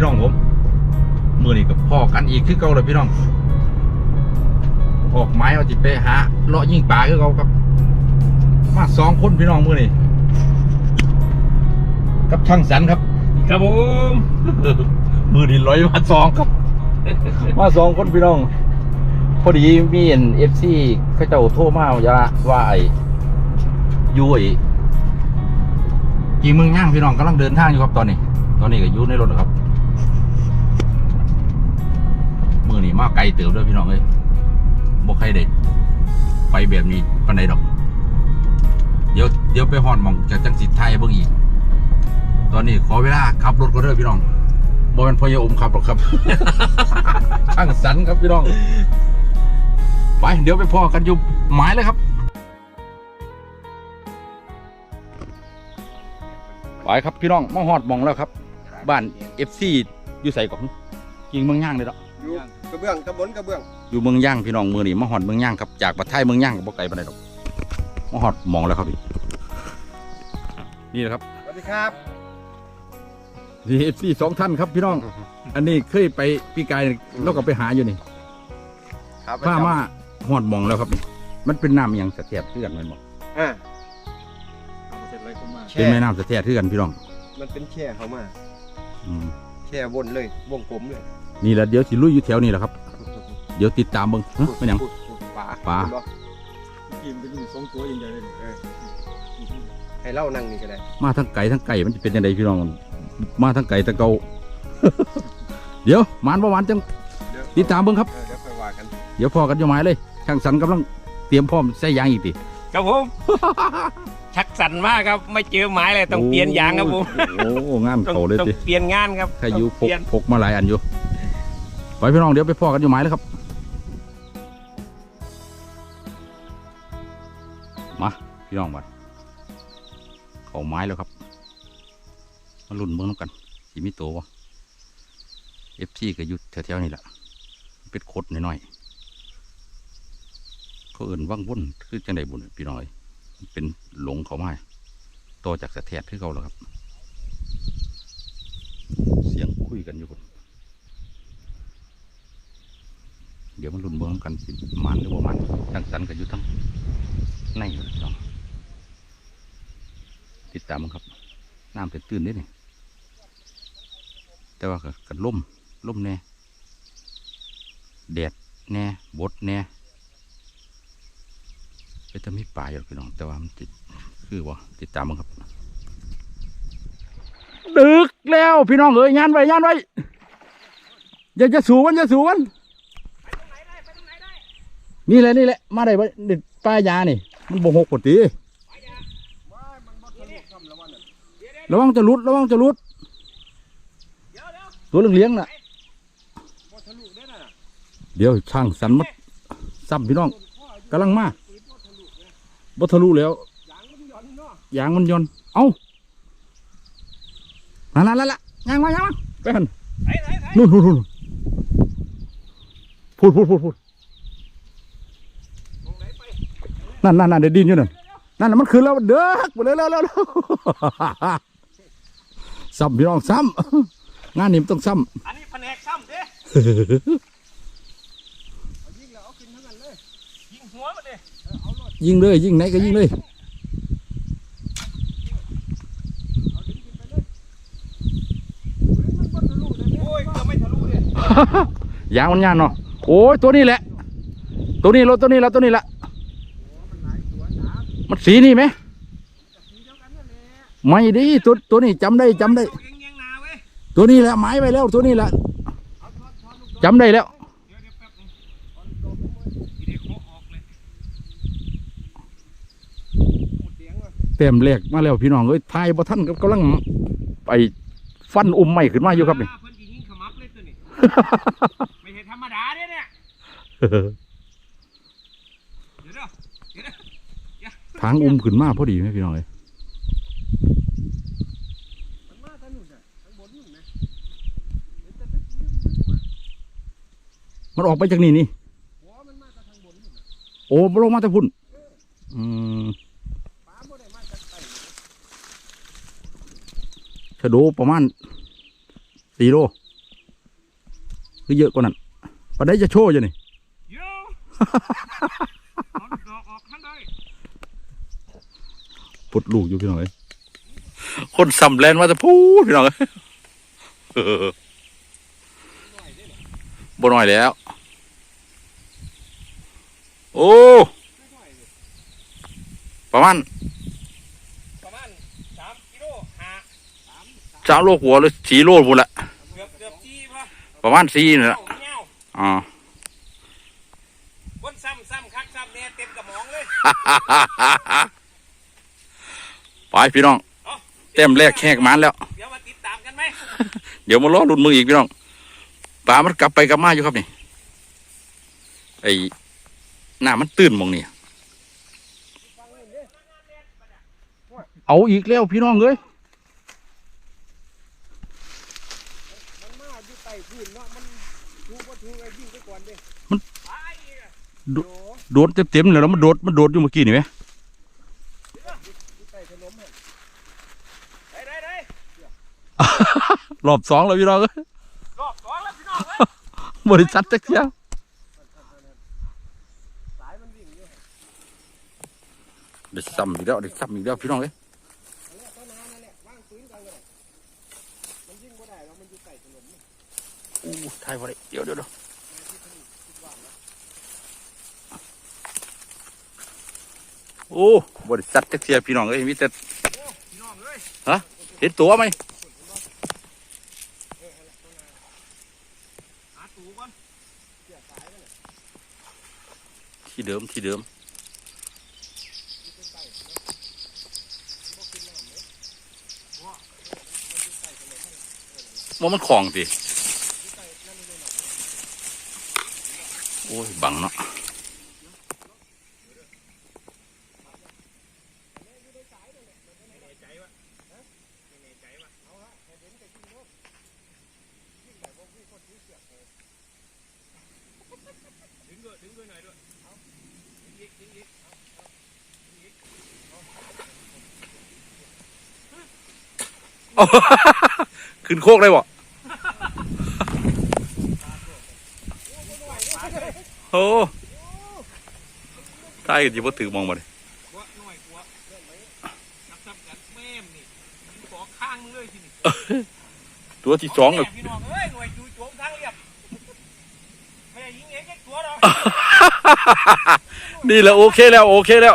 ครับพี่น้องผมมือนี้กับพ่อกันอีกคือเก่าเลยพี่น้อง ออกไม้เอาจิไปหาเลาะยิงปลาคือเก่าครับ มาสองคนพี่น้องมือนี้กับช่างสันครับ ครับผมมือนี้ร้อยมาสองครับมาสองคนพี่น้อง พอดีมีเอ็นเอฟซีเขาเจ้าโทรมาว่าว่าไอ้ยุ้ยกี่เมืองย่างพี่น้องกำลังเดินทางอยู่ครับตอนนี้ ตอนนี้ก็อยู่ในรถแล้วครับ อนี้มาไกลเติบด้วยพี่น้องเอ้ยบ่ใครเด็ดไปแบบนี้ปันใดดอก เดี๋ยวเดี๋ยวไปหอนมองจากจังสิทไทยเบิ่งอีก ตอนนี้ขอเวลาขับรถก็เด้อพี่น้องบ่เป็นพ่อยอมขับหรอกครับช่างสันครับพี่น้อง ไปเดี๋ยวไปพ่อกันอยู่หมายเลยครับ ไปครับพี่น้องมาฮอดมองแล้วครับ บ้านเอฟซีอยู่ใส่ก่อนยิงเมืองย่างเลยเนาะ กระเบื้องตะบนกระเบื้องอยู่เมืองย่างพี่น้องมือนี่มาฮอดเมืองย่างครับจากประเทศเมืองย่างกับบ่ไกลปานใดดอกมาฮอดหมองแล้วครับนี่นี่แหละครับสวัสดีครับนี่เอฟซีสองท่านครับพี่น้อง อันนี้เคยไปปีกายเราก็ไปหาอยู่นี่ครับผ้ามาหอดหมองแล้วครับนี่มันเป็นน้ำอหย่างสะเทียบเทือนแมันบอกอ่าเป็นแม่น้ำสะเทียบเทือนพี่น้อง มันเป็นแช่เขามาอืมแช่วนเลย วงกลมเลย นี่แหละเดี๋ยวสิลุยอยู่แถวนี้แหละครับ เดี๋ยวติดตามเบิ่งฮะเป็นหยังพูดพูดปลาปลาเห็นบ่กินเป็นสองตัวเองใหญ่เลยเออให้เล่านั่งนี่ก็ได้มาทั้งไก่ทั้งไก่มันจะเป็นยังไงพี่น้อง มาทั้งไก่ทั้งเกา เดี๋ยวหมานประวานจังเดี๋ยวติดตามเบิ่งครับ เออเดี๋ยวค่อยว่ากันเดี๋ยวพอกันอยู่หมายเลยช่างสันกำลังเตรียมพร้อมใส่ยางอีกติ ครับผม ชักสั่นมากครับ ไม่เจอหมายเลยต้องเปลี่ยนยางครับผมโอ้โหงานต้องเขาเลยต้องติเปลี่ยนงานครับใครอยู่พต้กงเปลี่ยนพกมาหลายอันอยู่ ไปพี่น้องเดี๋ยวไปพอกันอยู่หมายเลยครับ มาพี่น้องบัดเขาไม้แล้วครับ มาลุ่นเบิ้งน้ำกันสีมีตัววะเอฟซีก็อยู่แถวๆนี่แหละเป็นโคดหน่อยๆเขาเอิ่นว่างวุ่นคือจังไดบุญพี่น้อย เป็นหลงเขาไมาต่อจากสะเทียดที่เขาแล้วครับ เสียงคุยกันอยู่คน เดี๋ยวมันลุ่นเบิ้งกันสิมันหรือว่ามันจังสันกันอยู่ทั้งในอยู่พี่น้องติดตามมันครับน้ำเป็นตื่นนิดนี่แต่ว่าก็กันล่มล่มแน่แดดแน่บดแน่ไปจะมีป่าอยู่หรอกพี่น้องแต่ว่ามันติดคือว่าติดตามมันครับ ดึกแล้วพี่น้องเอ้ยยานไว้ยานไว้อย่าจะสูมันอย่าสูมัน นี่แหละนี่แหละมาได้เด็ดป้ายานี่ มันบ่หกปกติระวังจะลุดระวังจะลุดตัวเลี้ยงน่ะเดี๋ยวช่างสันมัดซ้ำพี่น้องกำลังมาบ่ทะลุแล้วยางมันย่อนเอ้านั่นนั่นละยังมายังมาไปหันนู่นนู่นนู่นพูดพูดพูดพูด นั่นนั่นนั่นเดี๋ยวดินอยู่นั่นนั่นน่ะมันขึ้นแล้วเด้อไปเลยแล้วแล้วแล้วซ้ำพี่น้องซ้ำงานนี้มันต้องซ้อันนี้แผนกซ้ำเด้ำยิงแล้วเอากินทั้งนั้นเลยยิงหัวมาเด้ยิงเลยยิงไหนก็ยิงเลยโอ้ยก็ไม่ทะลุเลยยางมันยานเนาะโอ้ยตัวนี้แหละ ตัวนี้รถตัวนี้ละตัวนี้ละ มันสีนี่ไหมไม่ดีตัวตัวนี้จำได้จำได้ ตัวนี้แหละหมายไปแล้วตัวนี้แหละจำได้แล้วเดี๋ยวเดี๋ยวแป๊บนึงทีเดียวเคาะออกเลยหมดเสียงว่ะเต็มแรกมาแล้วพี่น้องเอ้ยทายบ่ท่านกำลังไปฟันอุ้มไม้ขึ้นมาอยู่ครับนี่ยไม่ใช่ธรรมดาเด้เนี่ยเดี๋ยวเด้อเดี๋ยวเด้อ ทางอุ้มขึ้นมาพอดีไหมพี่น้องเอ้ยมันมาทางนู้นน่ะทางบนนู่นนะเห็นแต่ลึกลึกลึกมามันออกไปจากนี่นี่โอ้บลงมาแต่พุ่น อืมปลาบ่ได้มาจากไต่ชะโดประมาณสี่โลหรือเยอะกว่านั้นปันได้จะโชว์อยู่นี่ โย่เอาดอกออกข้างได้ ปลดลูกอยู่พี่น้องเอ้ยคนซ้ำแลนมาจะพูดพี่น้องเอ้ยเออบ่น้อยแล้ว โอ้ ประมาณประมาณสามกิโลห้าสามโลหัวหรือสี่โลพุ่นละเกือบเกือบจีป่ะประมาณสี่นี่แหละเงี้ยวอ๋อวนซ้ำซ้ำคักซ้ำเนี่ยเต็มกระหมองเลย ไปพี่น้อง เต็มแรกแขกหมันแล้ว เดี๋ยวมาติดตามกันไหมเดี๋ยวมาล้อรุ่นมืออีกพี่น้องปลามันกลับไปกลับมาอยู่ครับนี่ไอ้หน้ามันตื้นหมองนี่เอาอีกแล้วพี่น้องเอ้ยมันมาอยู่ใต้พื้นเนาะมันถูกบ่ถูกไอ้ยิงไปก่อนเด้ไปอีกอะโดโดดเต็มๆเลยแล้วมันโดดมันโดดอยู่เมื่อกี้นี่ไหม อยู่ใต้ถนนหั่น ได้ได้ได้ รอบสองแล้วพี่น้องเอ้ยรอบสองแล้วพี่น้องเอ้ยบริษัทจักเสียสายมันวิ่งอยู่หั่นเดี๋ยวซ้ำอีกแล้วเดี๋ยวซ้ำอีกแล้วพี่น้องเอ้ยอันนี้ต้นนานั่นแหละวางปืนกันเลยมันยิงบ่ได้หรอกมันอยู่ใต้ถนนนี่อู้ทายพอได้เดี๋ยวเดี๋ยวเดี๋ยวโอ้บริษัทจักเสียพี่น้องเอ้ยมีแต่พี่น้องเอ้ยเห็นตัวไหม หาตูก่อน ที่เดิมที่เดิมว่ามันคลองสิโอ้ยบังเนาะ ขึ้นโคกได้บ่โอ้ตายกันจีบ่ถือมองมาเลยหัวหน่อยหัวจับจับกันแม่มนี่สองข้างเลยทีนี่ตัวที่สองน่ะแม่พี่น้องเอ้ยหน่วยจูโจมทางเรียบไม่ได้ยิงเองแค่ตัวหรอกนี่แหละโอเคแล้ว โอเคแล้ว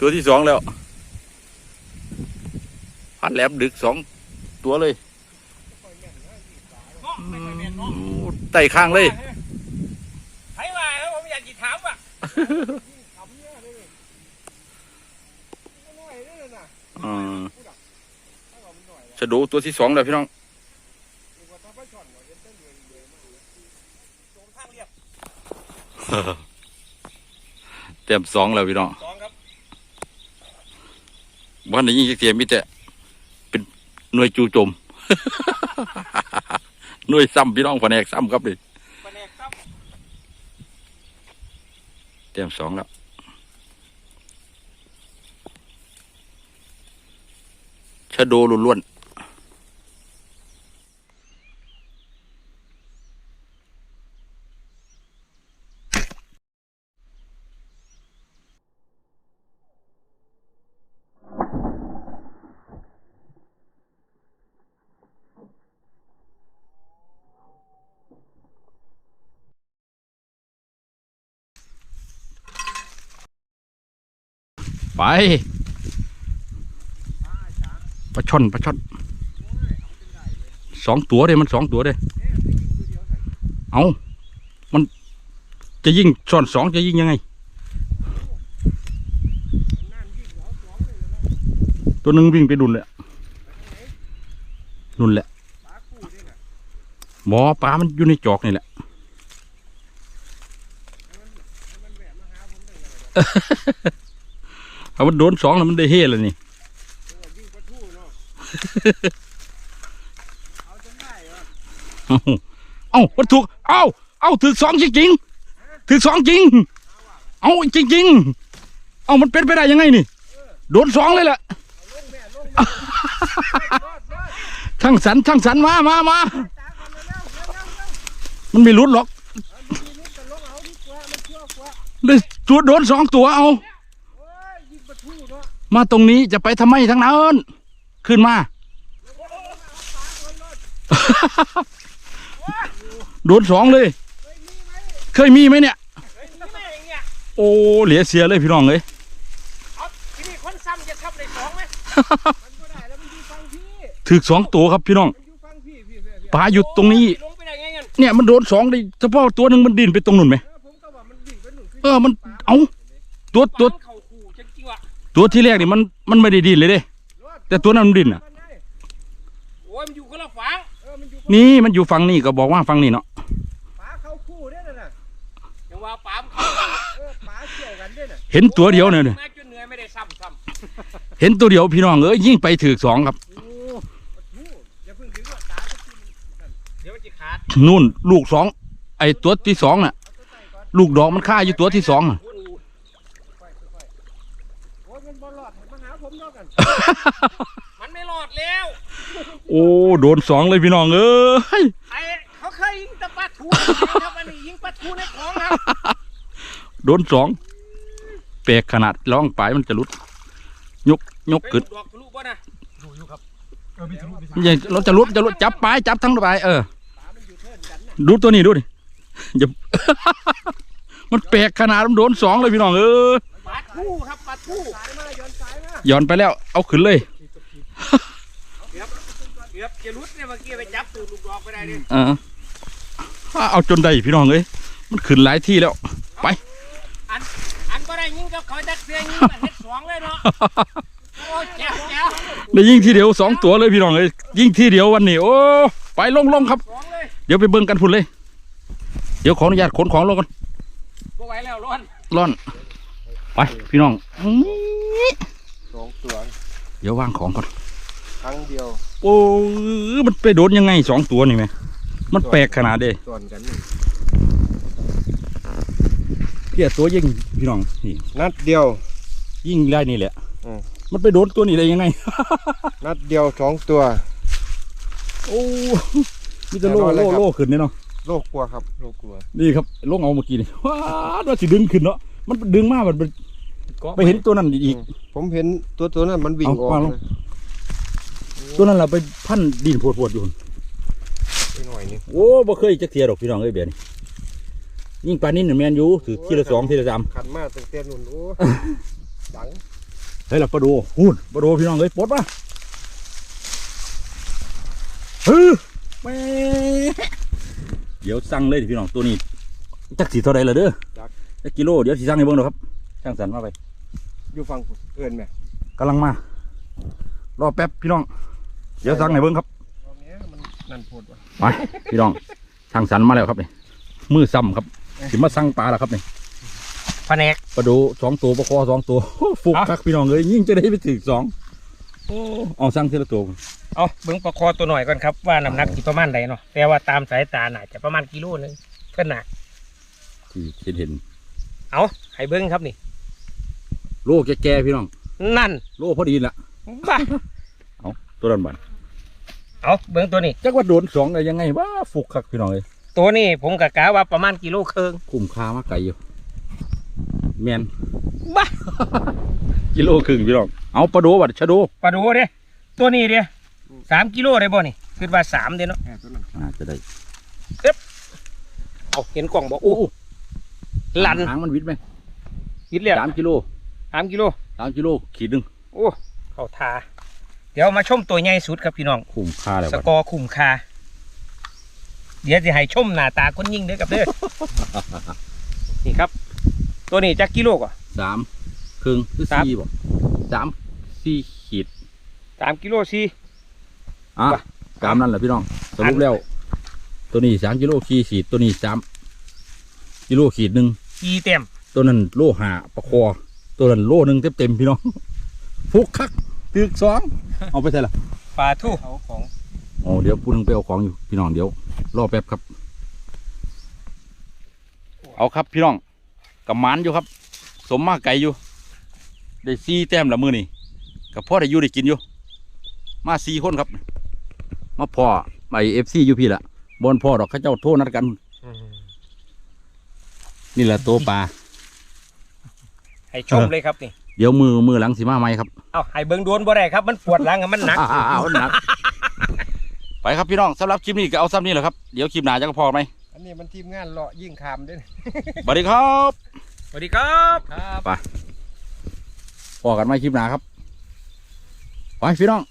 ตัวที่สองแล้ว พันแหลมดึกสองตัวเลยเนาะไม่ค่อยแม่นเนาะโอ้ไต่ข้างเลยใครมาแล้วผมอยากจะถามอะขำเนี่ยเลยมันน้อยเด้อน่ะอืมถ้าว่ามันน้อยแล้วชะโดตัวที่สองแล้วพี่น้องเเห็นแต่เหนื่อยเหนื่อยมากเลยโจมทางเรียบเต็มสองแล้วพี่น้องสองครับบ้านไหนยิงเสียมีแต่เป็นหน่วยจู่โจม หน่วยซ้ำพี่น้องแผนกซ้ำครับดิแผนกครับเต็มสองแล้วชะโดล้วนๆ ไปปลาช่อนปลาช่อนสองตัวเลยมันสองตัวเลยเอามันจะยิงช่อนสองจะยิงยังไง ตัวหนึ่งวิ่งไปดุนเลยดุนแหละปลาคู่นี่น่ะหมอปลามันอยู่ในจอกนี่แหละ เอามันโดนสองแล้วมันได้เฮ่เลยนี่เออยิงปลาทู่เนาะเอาจนได้เหรอเอ้ามันถูกเอาเอาถือสองจริงๆถือสองจริง เอาจริงเอามันเป็นไปได้ยังไงนี่ โดนสองเลยแหละลงแม่ลงแม่รอดรอดช่างสันช่างสันมามามามันไม่หลุดหรอกมีนิดจะลงเอาดีกว่ามันเชื่อกว่าเลยจุดโดนสองตัวเอา โอ้ยยิงประตูเนาะ มาตรงนี้จะไปทำไมทั้งนั้นขึ้นมา โดนสองเลย เคยมีไหมเนี่ยเฮ้ยนี่แม่งเนี่ยโอ้เหลียเสียเลยพี่น้องเลยเอาที่นี่คนซ้ำจะซ้ำได้สองไหมมันก็ได้แล้วมันอยู่ฟังพี่ถึกสองตัวครับพี่น้องมันอยู่ฟังพี่พี่พี่พี่ปลาอยู่ตรงนี้ลงไปได้ไงกันเนี่ยมันโดนสองเลยเฉพาะตัวหนึ่งมันดินไปตรงนู่นไหมเออผมก็ว่ามันวิ่งไปหนุนขึ้นเออมันเอาตัวตัว ตัวที่แรกนี่มันมันไม่ได้ดินเลยเด้ แต่ตัวนั้นมันดิ้นอะมันได้โอ้ยมันอยู่คนละฝั่งเออมันอยู่นี่มันอยู่ฝั่งนี้ก็บอกว่าฝั่งนี้เนาะปลาเข้าคู่เด้อน่ะน่ะยังว่าปามเขาเออปลาเกี่ยวกันเด้อน่ะเห็นตัวเดียวเนี่ยแม่จนเหนื่อยไม่ได้ซ้ำซ้เห็นตัวเดียวพี่น้องเอ้ยยิ่งไปถือสองครับโอ้ปะทูอย่าเพิ่งดึงว่าตาจะกินนั่นำเดี๋ยวมันจะขาดนู่นลูกสองไอ้ตัวที่สองน่ะเอาตัวใส่ก่อนลูกดอกมันฆ่าอยู่ตัวที่สองน่ะ ค่อยค่อยโอ้ยมันบอลลอดมาหาผมเนาะกัน มันไม่รอดแล้ว โอ้ โดนสองเลยพี่น้องเอ้ยไอ้เขาเคยยิงแตะปลาทูครับอันนี้ยิงปลาทูในคลองครับโดนสองแปลกขนาดร้องปลายมันจะหลุด ยกยกไปขึ้นดอกทะลุบ่นะเออมีทะลุมีอย่าเราจะหลุดจะหลุดจับปลายจับทั้งปลายเออปลามันอยู่เทิร์นกันน่ะดูตัวนี้ดูดิอย่ามันแปลกขนาดมันโดนสองเลยพี่น้องเอ้ย ปลาทูครับปลาทูสายมาย้อนสายมาย้อนไปแล้ว เอาขึ้นเลยเกือบเกือบจะรุดเนี่ยเมื่อกี้ไปจับตูดลูกดอกไปได้ดิเออเอาจนได้พี่น้องเอ้ยมันขึ้นหลายที่แล้ว ไป อันอันก็ได้ยิงกับเขาจักเสียยิงแบบเฮ็ดสองเลยเนาะโอ้ยแจ๋วแจ๋วได้ยิงทีเดียวสองตัวเลยพี่น้องเอ้ยยิงทีเดียววันนี้โอ้ไปลงลงครับสองเลยเดี๋ยวไปเบิ่งกันพุ่นเลย เดี๋ยวขออนุญาตขนของลงกันบ่ไหวแล้วร้อนร้อน ไปพี่น้องอื้อสองตัวเดี๋ยววางของก่อนครั้งเดียว โอ้ยมันไปโดนยังไงสองตัวนี่ไหมมันแปลกขนาดเด้ส่วนกันนี่เพี้ยตัวยิงพี่น้องนี่นัดเดียว ยิงได้นี่แหละอืมมันไปโดนตัวนี้ได้ยังไง นัดเดียวสองตัว โอ้มีแต่โล่แน่นอนเลยโล่ครับโล่ขึ้นเนี่ยเนาะโลกกลัวครับโลกกลัว นี่ครับลงเอาเมื่อกี้นี่ว้าดว่าสิดึงขึ้นเนาะ มันดึงมากมันไปเห็นตัวนั้นอีก ผมเห็นตัวตัวนั้นมันวิ่งเอาออกวางลงนะตัวนั้นเราไปพันดินปวดๆอยู่ไปหน่อยนึงโอ้บ่เคยจักเทียดอกพี่น้องเอ้ยเบียร์นี่ยิ่งปลานิ่นน่ะแมนอยู่ถือทีละสองทีละสามขันมาตั้งแต่นุ่นโอ้ดังเฮ้ยล่ะปลาโดูหูนปลาโดูพี่น้องเอ้ยปลดมาเฮ้ยแม่เดี๋ยวสั่งเลยพี่น้องตัวนี้จักสีเท่าไรล่ะเด้อ จักกิโลเดี๋ยวสีสั่งให้เบิ่งเด้อครับช่างสันมาไปอยู่ฟังผมเอินไหมกำลังมา รอแป๊บพี่น้อง เดี๋ยวสั่งให้เบิ่งครับตอนนี้มันนั่นโพดว่ะไปพี่น้องช่างสันมาแล้วครับนี่มือซ้ำครับสิมาสั่งปลาแล้วครับนี่แผนกปลาดูสองตัวปลาคอสองตัวฟุกคักพี่น้องเลยยิ่งจะได้ไปถึงสองโอ้เอาสั่งทีละตัวเอาเบิ่งปลาคอตัวหน่อยก่อนครับว่าน้ำหนักสิประมาณใดเนาะแต่ว่าตามสายตาน่าจะประมาณกิโลนึงขนาดที่เห็นเห็น เอาให้เบิ่งครับนี่ โลแก่ๆพี่น้อง นั่นโลพอดีละบ้าตัวนั้นบ้านเอาเบิ่งตัวนี้ จักว่าโดนสองได้ยังไงว่าฟุกคักพี่น้องเลยตัวนี้ผมกะกะว่าประมาณกิโลครึ่งคุ้มค่ามากไก่อยู่แมนบ้ากิโลครึ่งพี่น้อง เอาปลาโดบัดชะโดปลาดูเด้ตัวนี้เด้สามกิโลได้บ่นี่คิดว่าสามเด้เนาะแค่ตัวนั้นอ่าจะได้เอาเห็นกล่องบอกโอ้โอ้ ลันหางมันวิดไหมคิดแล้วสามกิโลสามกิโลสามกิโลขีดหนึ่งโอ้เข้าทาเดี๋ยวมาชมตัวใหญ่สุดครับพี่น้องคุ้มค่าแล้วสบัดกอร์คุ้มค่าเดี๋ยวจะให้ชมหน้าตาคนยิงเด้อกับเด้อนี่ครับ ตัวนี้จักกิโลกว่าสามครึ่งหรือสามสี่บ่สามสี่ขีดสามกิโลสี่อะไปตามนั้นแหละพี่น้องสรุปแล้ว ตัวนี้สามกิโลขีดขีดตัวนี้สามกิโลขีดหนึ่ง สี่เต็มตัวนั้นโลหาประคอตัวนั้นโลหนึ่งเต็มเต็มๆพี่น้องฟุกคักตึกสองเอาไปใส่ละปลาทู่เอาของอ๋อเดี๋ยวพูดนึงไปเอาของอยู่พี่น้องเดี๋ยวรอแป๊บครับ เอาครับพี่น้องกับหมันอยู่ครับ สมมากไก่อยู่ ได้ซีแต้มละมือนี่กับพ่อได้อยู่ได้กินอยู่ มาสี่คนครับ มาพ่อไอเอฟซีอยู่พี่ละบนพ่อดอกเข้าเจ้าโทษนัดกัน นี่แหละตัวปลา ให้ชมเลยครับนี่ เดี๋ยวมือมือหลังสีมาไหมครับเอาให้เบิ่งโดนบ่ได้ครับ มันปวดหลังอะมันหนัก อ้าวหนัก ไปครับพี่น้องสำหรับคลิปนี้ก็เอาซ้ำนี่แหละครับเดี๋ยวคลิปหน้าจะก็พอไหมอันนี้มันทีมงานเลาะยิ่งคามด้วยนะสวัสดีครับ สวัสดีครับ ครับ พอกันไหมคลิปหน้าครับ ไปพี่น้อง